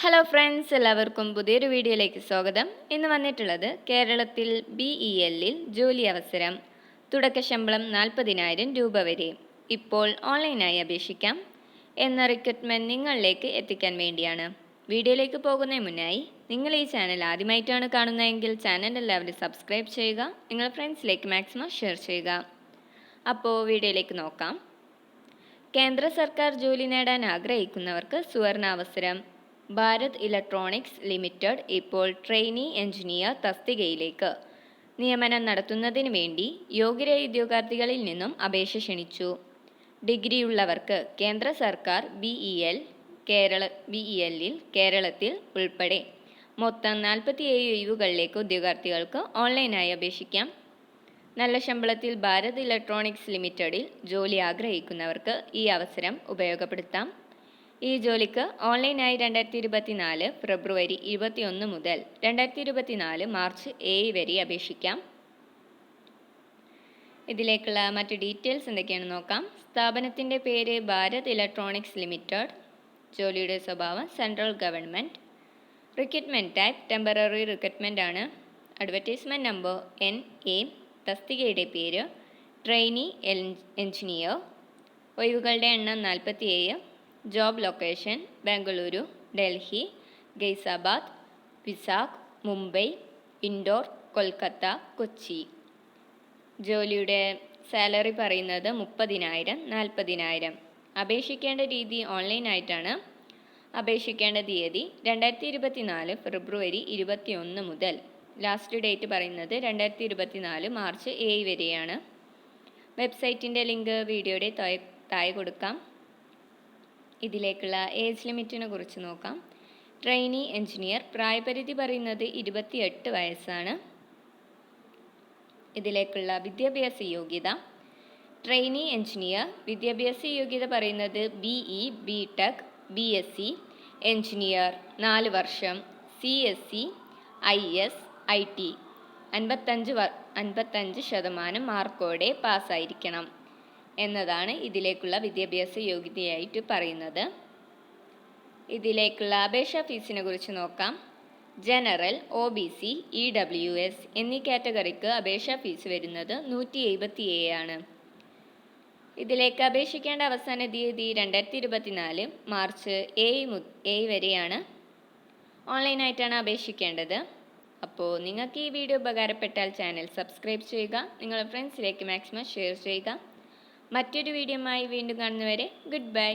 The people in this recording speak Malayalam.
ഹലോ ഫ്രണ്ട്സ് എല്ലാവർക്കും പുതിയൊരു വീഡിയോയിലേക്ക് സ്വാഗതം. ഇന്ന് വന്നിട്ടുള്ളത് കേരളത്തിൽ ബി ഇ എല്ലിൽ ജോലി അവസരം തുടക്ക ശമ്പളം നാൽപ്പതിനായിരം രൂപ വരെ. ഇപ്പോൾ ഓൺലൈനായി അപേക്ഷിക്കാം. എന്ന റിക്രൂട്ട്മെന്റ് നിങ്ങളിലേക്ക് എത്തിക്കാൻ വേണ്ടിയാണ്. വീഡിയോയിലേക്ക് പോകുന്നതിന് മുന്നായി നിങ്ങൾ ഈ ചാനൽ ആദ്യമായിട്ടാണ് കാണുന്നതെങ്കിൽ ചാനൽ എല്ലാവരും സബ്സ്ക്രൈബ് ചെയ്യുക നിങ്ങൾ ഫ്രണ്ട്സിലേക്ക് മാക്സിമം ഷെയർ ചെയ്യുക. അപ്പോൾ വീഡിയോയിലേക്ക് നോക്കാം. കേന്ദ്ര സർക്കാർ ജോലി നേടാൻ ആഗ്രഹിക്കുന്നവർക്ക് സുവർണാവസരം ഭാരത് ഇലക്ട്രോണിക്സ് ലിമിറ്റഡ് ഇപ്പോൾ ട്രെയിനി എഞ്ചിനീയർ തസ്തികയിലേക്ക്. നിയമനം നടത്തുന്നതിന് വേണ്ടി യോഗ്യരായ ഉദ്യോഗാർത്ഥികളിൽ നിന്നും അപേക്ഷ ക്ഷണിച്ചു. ഡിഗ്രിയുള്ളവർക്ക് കേന്ദ്ര സർക്കാർ B E L Kerala B E എല്ലിൽ കേരളത്തിൽ ഉൾപ്പെടെ മൊത്തം നാൽപ്പത്തിയേഴ് ഒഴിവുകളിലേക്ക് ഉദ്യോഗാർത്ഥികൾക്ക് ഓൺലൈനായി അപേക്ഷിക്കാം. നല്ല ശമ്പളത്തിൽ ഭാരത് ഇലക്ട്രോണിക്സ് ലിമിറ്റഡിൽ ജോലി ആഗ്രഹിക്കുന്നവർക്ക് ഈ അവസരം ഉപയോഗപ്പെടുത്താം. ഈ ജോലിക്ക് ഓൺലൈനായി രണ്ടായിരത്തി ഇരുപത്തിനാല് ഫെബ്രുവരി ഇരുപത്തിയൊന്ന് മുതൽ രണ്ടായിരത്തി ഇരുപത്തിനാല് മാർച്ച് ഏഴ് വരെ അപേക്ഷിക്കാം. ഇതിലേക്കുള്ള മറ്റ് ഡീറ്റെയിൽസ് എന്തൊക്കെയാണെന്ന് നോക്കാം. സ്ഥാപനത്തിന്റെ പേര് ഭാരത് ഇലക്ട്രോണിക്സ് ലിമിറ്റഡ്. ജോലിയുടെ സ്വഭാവം central government. Recruitment type temporary recruitment ആണ്. അഡ്വർടൈസ്മെന്റ് നമ്പർ എൻ എ തസ്തികയുടെ പേര്. ട്രെയിനി എൻ എഞ്ചിനീയർ ഒഴിവുകളുടെ എണ്ണം നാൽപ്പത്തിയേഴ് ജോബ് ലൊക്കേഷൻ ബാംഗ്ലൂരു ഡൽഹി ഗൈസാബാദ് വിസാഖ് മുംബൈ ഇൻഡോർ കൊൽക്കത്ത കൊച്ചി ജോലിയുടെ സാലറി പറയുന്നത് മുപ്പതിനായിരം നാൽപ്പതിനായിരം അപേക്ഷിക്കേണ്ട രീതി ഓൺലൈൻ ഓൺലൈനായിട്ടാണ് അപേക്ഷിക്കേണ്ട തീയതി രണ്ടായിരത്തി ഇരുപത്തിനാല് ഫെബ്രുവരി ഇരുപത്തി ഒന്ന് മുതൽ. ലാസ്റ്റ് ഡേറ്റ് പറയുന്നത് രണ്ടായിരത്തി ഇരുപത്തിനാല് മാർച്ച് ഏഴ് വരെയാണ്. വെബ്സൈറ്റിന്റെ ലിങ്ക് വീഡിയോയുടെ താഴെ കൊടുക്കാം. ഇതിലേക്കുള്ള ഏജ് ലിമിറ്റിനെ കുറിച്ച് നോക്കാം. ട്രെയിനി എഞ്ചിനീയർ പ്രായപരിധി പറയുന്നത് ഇരുപത്തിയെട്ട് വയസ്സാണ്. ഇതിലേക്കുള്ള വിദ്യാഭ്യാസ യോഗ്യത. ട്രെയിനി എഞ്ചിനീയർ വിദ്യാഭ്യാസ യോഗ്യത പറയുന്നത് B E B tech B S C engineer നാല് വർഷം C S C I S I T അൻപത്തഞ്ച് അൻപത്തഞ്ച് ശതമാനം മാർക്കോടെ പാസ്സായിരിക്കണം എന്നതാണ് ഇതിലേക്കുള്ള വിദ്യാഭ്യാസ യോഗ്യതയായിട്ട് പറയുന്നത്. ഇതിലേക്കുള്ള അപേക്ഷാ ഫീസിനെ കുറിച്ച് നോക്കാം. General O B C E W S എന്നീ കാറ്റഗറിക്ക് അപേക്ഷാ ഫീസ് വരുന്നത് നൂറ്റി എഴുപത്തി ആണ്. ഇതിലേക്ക് അപേക്ഷിക്കേണ്ട അവസാന തീയതി രണ്ടായിരത്തി ഇരുപത്തിനാല് മാർച്ച് ഏഴ് മു ഏഴ് വരെയാണ്. ഓൺലൈനായിട്ടാണ് അപേക്ഷിക്കേണ്ടത്. അപ്പോൾ നിങ്ങൾക്ക് ഈ വീഡിയോ ഉപകാരപ്പെട്ടാൽ ചാനൽ സബ്സ്ക്രൈബ് ചെയ്യുക നിങ്ങളുടെ ഫ്രണ്ട്സിലേക്ക് മാക്സിമം ഷെയർ ചെയ്യുക. മറ്റൊരു വീഡിയോയുമായി വീണ്ടും കാണുന്നവരെ ഗുഡ് ബൈ.